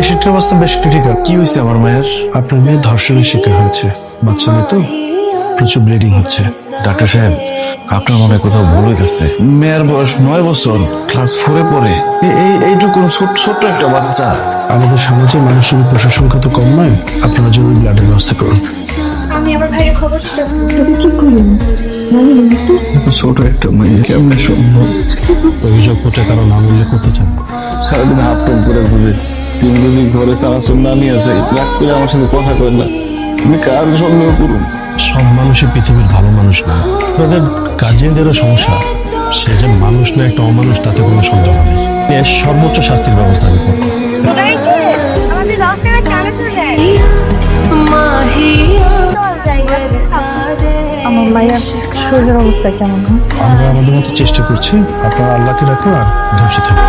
পেশেন্টের অবস্থা বেশ ক্রিটিক্যাল কি হয়েছে আমার মায়ের? আপনার মেয়ে ধর্ষণের শিকার হয়েছে। বাচ্চা মেয়ে তো? প্রচুর ব্লিডিং হচ্ছে। ডাক্তার সাহেব আপনার মনে কোথাও ভুল হইতেছে। মেয়ের বয়স নয় বছর ক্লাস ফোরে পড়ে। এই এইটুকু ছোট্ট একটা বাচ্চা। আমাদের সমাজে মানুষের পশুর সংখ্যা তো কম নয় আপনারা জরুরি ব্লাডের ব্যবস্থা করুন। আমি আমার ভাইয়ের খবর এত ছোট একটা মেয়ে কেমনে সম্ভব? অভিযোগ করতে কারও নাম উল্লেখ করতে চান। সারাদিন হাফ টপ করে ঘুরে। তিন দিনই ঘরে চানাচুর না নিয়ে আসে রাগ করে আমার সাথে কথা করেন না। আমি কার সন্দেহ করুন সব মানুষই পৃথিবীর ভালো মানুষ না। তাদের গার্জিয়ানদেরও সমস্যা আছে। সে যে মানুষ না একটা অমানুষ তাতে কোনো সন্দেহ নেই। এর সর্বোচ্চ শাস্তির ব্যবস্থা আমি করব। আমার মায়ের শরীরের অবস্থা কেমন? আমরা আমাদের মতো চেষ্টা করছি। আপনারা আল্লাহকে রাখুন আর ধৈর্য থাকুন